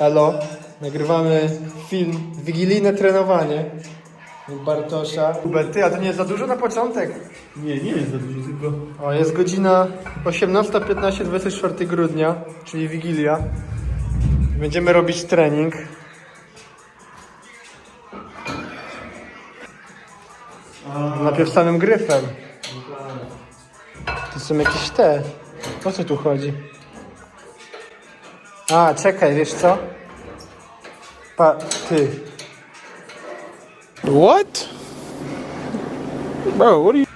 Elo, nagrywamy film Wigilijne trenowanie Bartosza. Ty, a to nie jest za dużo na początek? Nie, nie jest za dużo, tylko... O, jest godzina 18.15, 24 grudnia, czyli Wigilia. Będziemy robić trening. Najpierw samym gryfem. To są jakieś te. O co tu chodzi? A, czekaj, wiesz co? Pa, ty. What? Bro, what are you...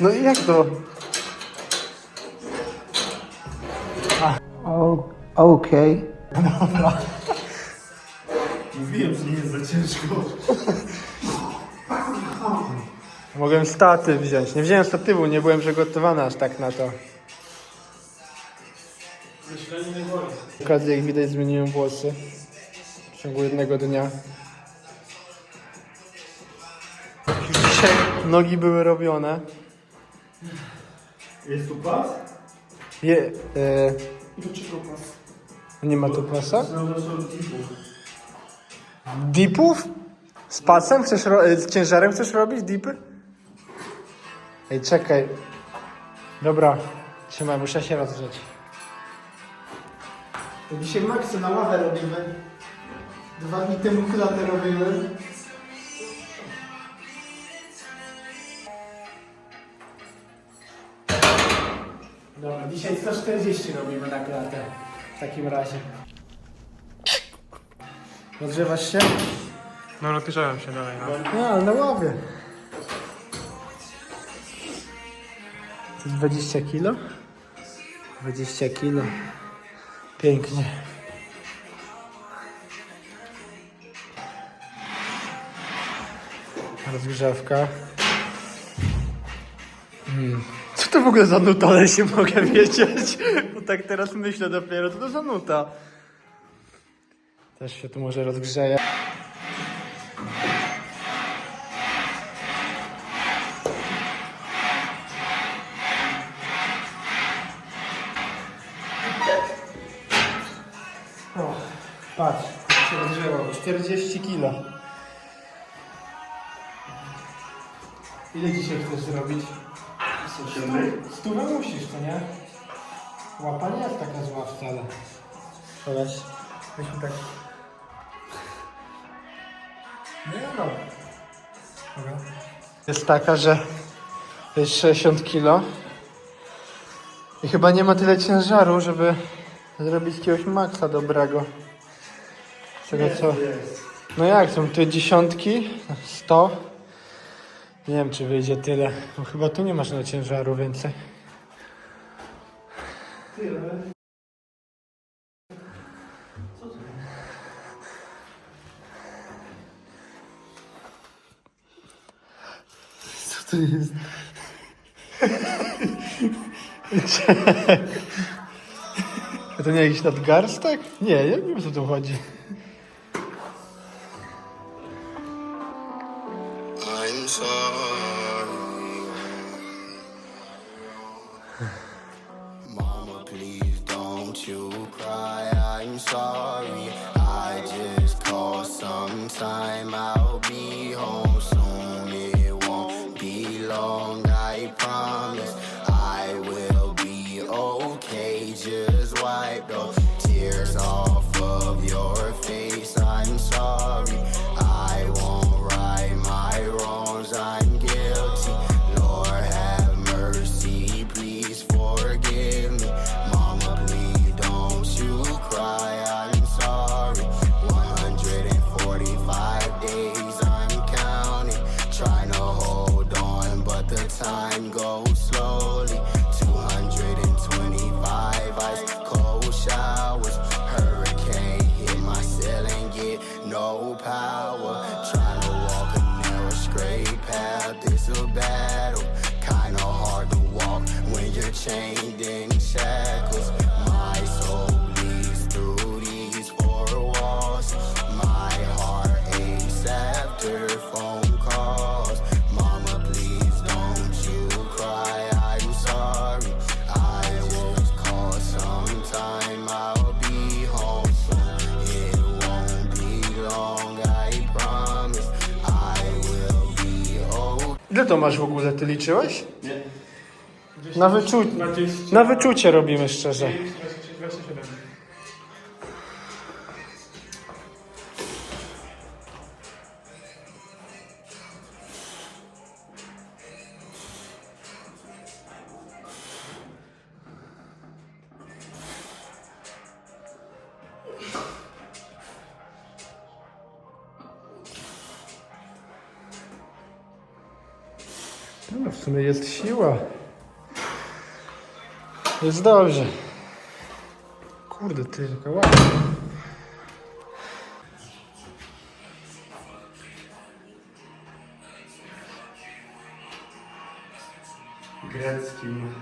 No i jak to? O, okej. Mówiłem, że nie jest za ciężko. Mogłem staty wziąć. Nie wziąłem statywu, nie byłem przygotowany aż tak na to. Okazji, jak widać, zmieniłem włosy w ciągu jednego dnia. Dzisiaj nogi były robione. Jest tu pas? Je, e, Do czego pas? nie ma tu pasa? Dipów? Z pasem? Chcesz ro- e, z ciężarem chcesz robić dipy? Ej, czekaj. Dobra, trzymaj, muszę się rozgrzeć. Dzisiaj maksy na ławę robimy. Dwa dni temu klatę robiłem. Dobra, dzisiaj 140 robimy na klatę. W takim razie. Rozgrzewasz się? No, napiszałem się dalej, no. A, na ławie. To 20 kilo? 20 kilo. Pięknie. Rozgrzewka. Hmm. Co to w ogóle za nuta, ale się mogę wiedzieć? Bo tak teraz myślę dopiero, co to za nuta? Też się tu może rozgrzeje. 40 kilo. Ile dzisiaj chcesz zrobić? Stówę musisz, to nie? Łapa nie jest taka zła wcale. Weź. Weźmy tak. Nie no. Dobra. Jest taka, że to jest 60 kilo. I chyba nie ma tyle ciężaru, żeby zrobić jakiegoś maksa dobrego. Z tego co? No jak, są tu dziesiątki, 100. Nie wiem, czy wyjdzie tyle. Bo chyba tu nie masz na ciężaru więcej. Co to jest? A to nie jakiś nadgarstek? Nie, ja nie wiem co tu chodzi. just wiped off. chained in shackles. My soul bleeds through these four walls. My heart aches after phone calls. Mama, please don't you cry. I'm sorry. I sometime. I'll be home soon. It won't be long. I promise. I will be w ogóle? Ty liczyłeś? Nie. Na, wyczu... 20, Na wyczucie robimy szczerze. 27. No, w sumie jest siła. Jest dobrze. Kurde, ty, jaka ładna. Greckim.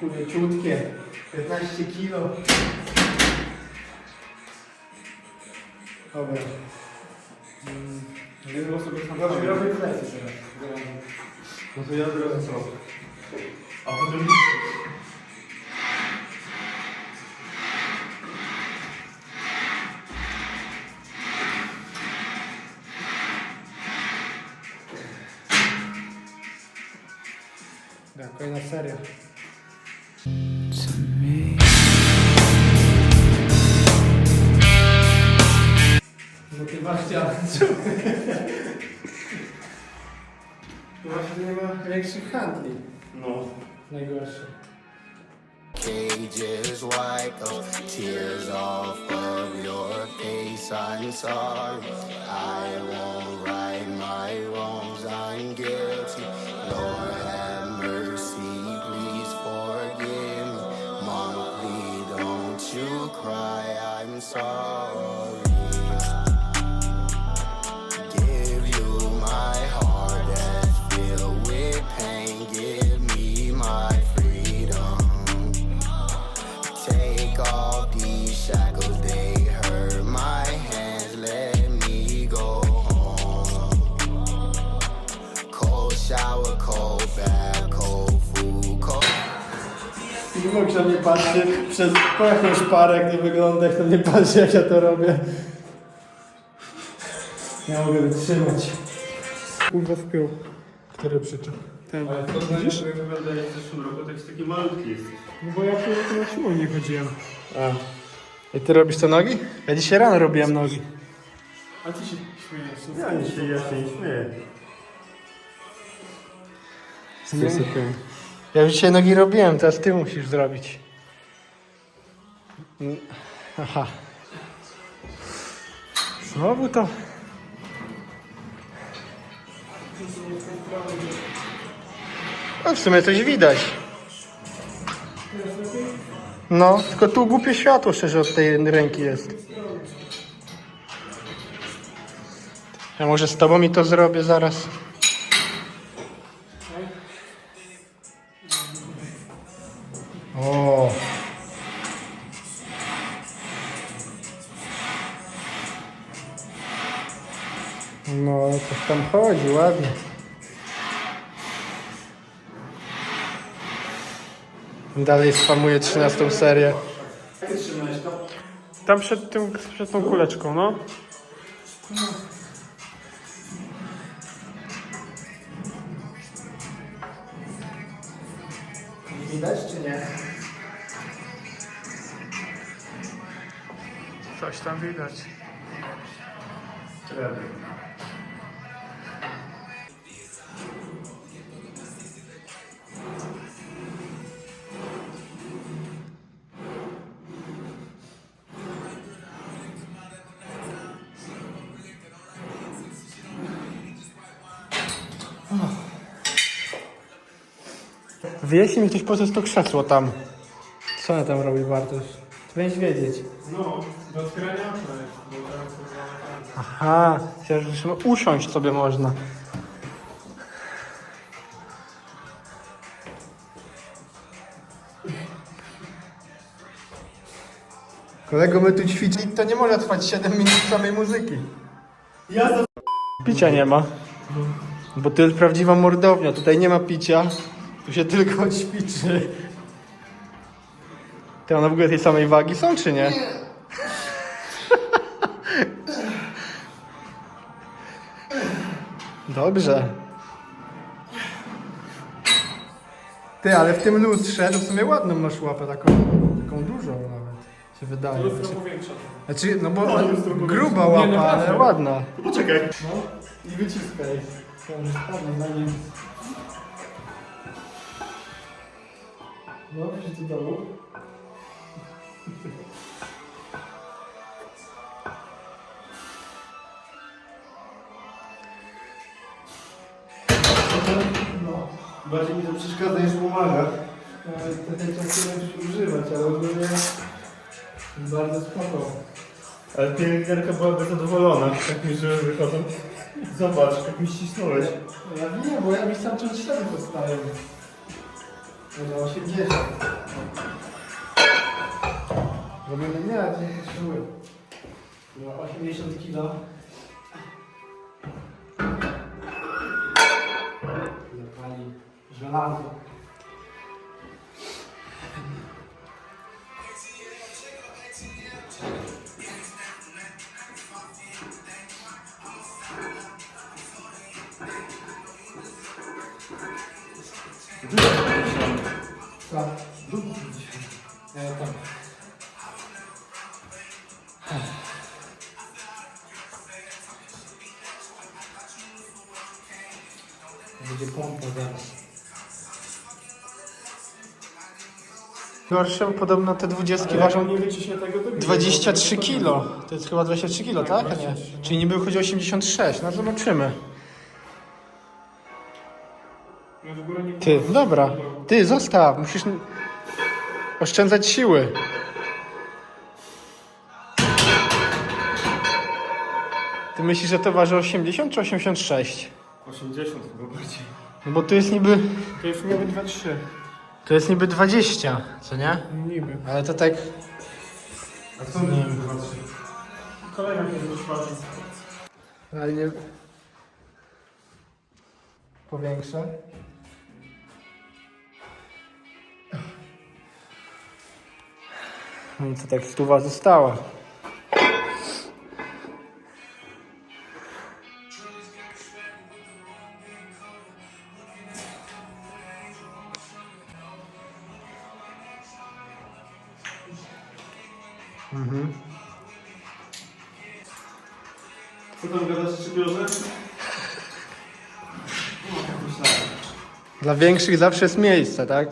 Kurde, ciutkie. 15 kilo. Dobra. Jedną osobę sam Robię, robię plecy teraz. No to ja zrobię co? A potem... Właśnie nie ma większych handli. No. Najgorsze. Cages wipe those tears off of your face. I'm sorry. I won't przez po jakąś parę, jak to wygląda, jak to mnie patrzy, jak ja to robię. Nie mogę wytrzymać. Kurwa wpiął. Który przyczyn? Ten. Ale to widzisz? Jak wygląda jak w zeszłym roku, tak jest taki malutki jesteś. No bo ja tu na siłownię chodziłem. A. I ty robisz to nogi? Ja dzisiaj rano robiłem nogi. A ty się śmiejesz. Ja nie się, ja się nie śmieję. Nie. Ja już dzisiaj nogi robiłem, teraz ty musisz zrobić. Aha. Znowu to. No w sumie coś widać. No, tylko tu głupie światło szczerze od tej ręki jest. Ja może z tobą mi to zrobię zaraz. O. tam chodzi, ładnie. Dalej spamuję 13 serię. Tam przed, tym, przed tą kuleczką, no. Widać czy nie? Coś tam widać. Wyjaśnij mi ktoś po co jest to krzesło tam. Co ona tam robi Bartosz? Powinieneś wiedzieć. No, do. Bo są zamykane. Aha, że trzeba usiąść sobie można. Kolego, my tu ćwiczyli, to nie może trwać 7 minut samej muzyki. Ja za... Picia nie ma. Bo to jest prawdziwa mordownia, tutaj nie ma picia. Tu się tylko ćwiczy. Ty one w ogóle tej samej wagi są, czy nie? Dobrze. Ty, ale w tym lustrze to w sumie ładną masz łapę, taką, taką dużą nawet, się wydaje. Lustro Znaczy, powiększa. znaczy no bo No, lustro gruba powiększa. Nie, łapa, ale naprawdę. ładna. Poczekaj. No i wyciskaj. Może spadnie na nim. No, wrzuć do dołu. No, Bardziej mi to przeszkadza niż pomaga. tej czasy musisz używać, ale ogólnie bardzo spoko. Ale pielęgniarka byłaby zadowolona, tak mi żyły wychodzą. Zobacz, jak mi ścisnąłeś. Ja wiem, bo ja mi sam czymś cztery dostaję. No, 80. Robimy nie, to nie potrzebuję. No, 80 kilo. Zapali żelazo. Zaraz. Gorsze, bo podobno te dwudziestki ważą nie tego, to 23 kilo. To jest chyba 23 kilo, tak? A nie. Czyli niby chodzi o 86, no zobaczymy. Ja w ogóle nie Ty, dobra. Ty, zostaw, musisz n- oszczędzać siły. Ty myślisz, że to waży 80 czy 86? 80 chyba bardziej. No bo tu jest niby, To jest niby 2-3. to jest niby 20, co nie? Niby. Ale to tak, A co nie wiem. Kolejna mnie wyszwadzi. ale nie... Powiększę. No i to tak stuwa została. Co tam gadasz, szczypiorze? Dla większych zawsze jest miejsce, tak?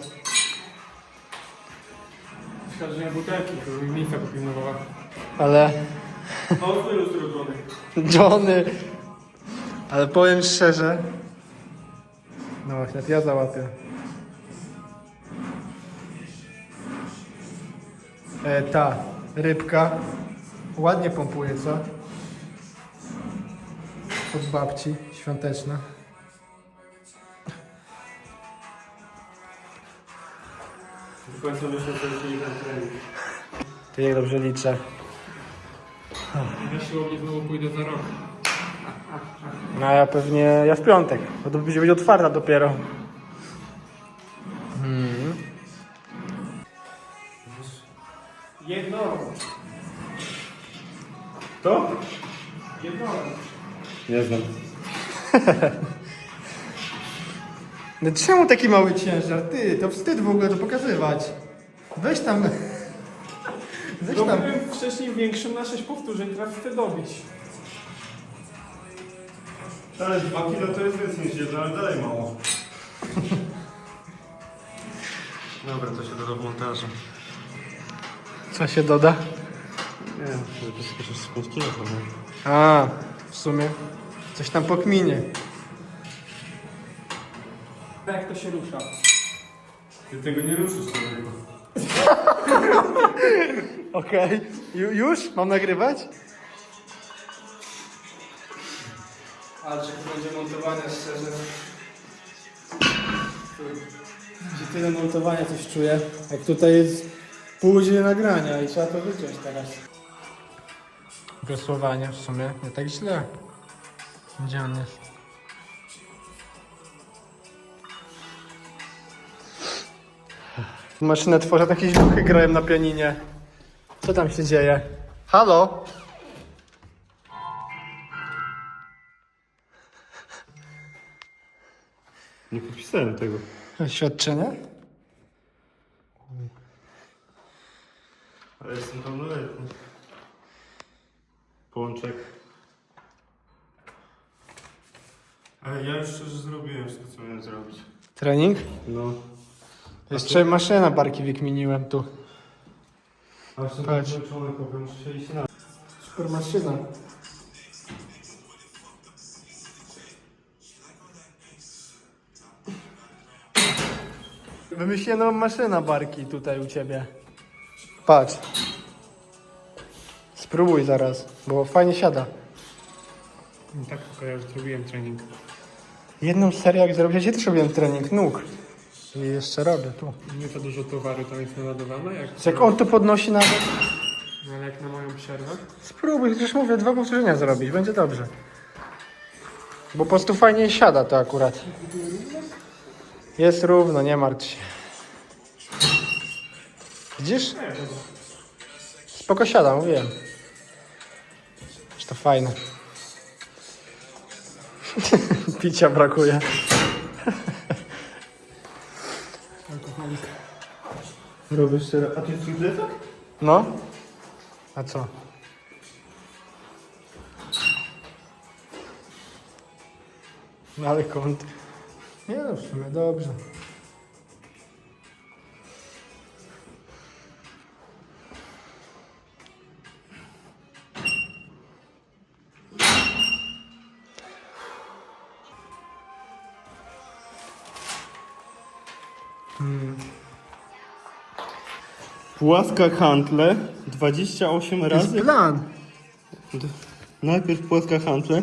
Szkoda, że nie butelki, to by mi miejsca popilnowała. Ale No, to jest robiony. Johnny. Ale powiem szczerze. No właśnie, ja załapię. E, ta rybka ładnie pompuje, co? Od babci, świąteczna. W końcu myślę, że już nie gram trening. Ty jak dobrze liczę. Na siłownię znowu pójdę za rok. No a ja pewnie, ja w piątek, bo to będzie będzie otwarta dopiero. Nie znam. No czemu taki mały ciężar? Ty, to wstyd w ogóle to pokazywać. Weź tam. Weź tam. Wcześniej większym na 6 powtórzeń, teraz chcę dobić. Ale 2 kilo to jest więcej niż jedno, ale dalej mało. Dobra, to się doda w montażu. Co się doda? Nie wiem, to jest jakieś 5 kilo pewnie. A, w sumie. Coś tam pokminie. Jak to się rusza? Ty tego nie ruszysz człowieku. Okej. Ju- Już? Mam nagrywać? Ale że to będzie montowanie szczerze. Gdzie tyle montowania coś czuję. Jak tutaj jest pół godziny nagrania i trzeba to wyciąć teraz. Głosowanie w sumie nie tak źle. Gdzie on jest? Maszynę tworzę, tam jakieś duchy grają na pianinie. Co tam się dzieje? Halo? Nie podpisałem tego. Oświadczenie? Ale jestem pełnoletni. Pączek. Ale ja już szczerze zrobiłem wszystko, co miałem zrobić. Trening? No. Jeszcze maszyna barki wykminiłem tu. A jeszcze Patrz. zmęczony chłopie, muszę iść na... Super maszyna. Wymyśliłem nową maszynę barki tutaj u ciebie. Patrz. Spróbuj zaraz, bo fajnie siada. Tak, tylko ja już zrobiłem trening. Jedną serię jak zrobię, ja też robiłem trening nóg. I jeszcze robię tu. Nie to dużo towaru tam jest naładowane, jak, Jak on to podnosi nawet, ale jak na moją przerwę. spróbuj, przecież mówię, dwa powtórzenia zrobić, będzie dobrze. Bo po prostu fajnie siada to akurat. Jest równo, nie martw się. Widzisz? Spoko siada, mówiłem. Że to fajne. Picia brakuje. Alkoholik. Robisz jeszcze... A ty jest trójdesak? No. A co? No ale kąt. Nie no, w sumie dobrze. Płaska hantle 28 Jest razy. plan. Najpierw płaska hantle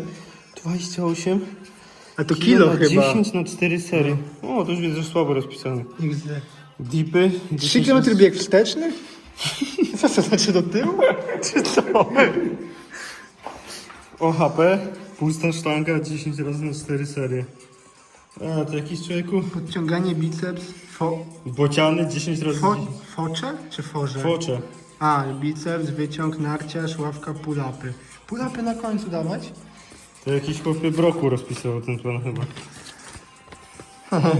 28 A to kilo na chyba. 10 na 4 sery. O, to już widzę, że słabo rozpisane. XD. Dipy 3 10 km bieg wsteczny? Co to znaczy do tyłu? Czy co? OHP, pusta sztanga 10 razy na 4 serie. A, to jakiś człowieku? Podciąganie biceps, fo, Bociany 10 razy fo, 10. focze czy forze? Focze. A, biceps, wyciąg, narciarz, ławka, pull-upy. Pull-upy na końcu dawać? To jakiś chłopie broku rozpisywał ten plan chyba.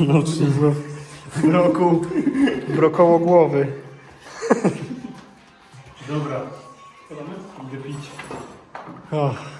No, czy bro. Broku, brokoło głowy. Dobra. Idę pić. Och.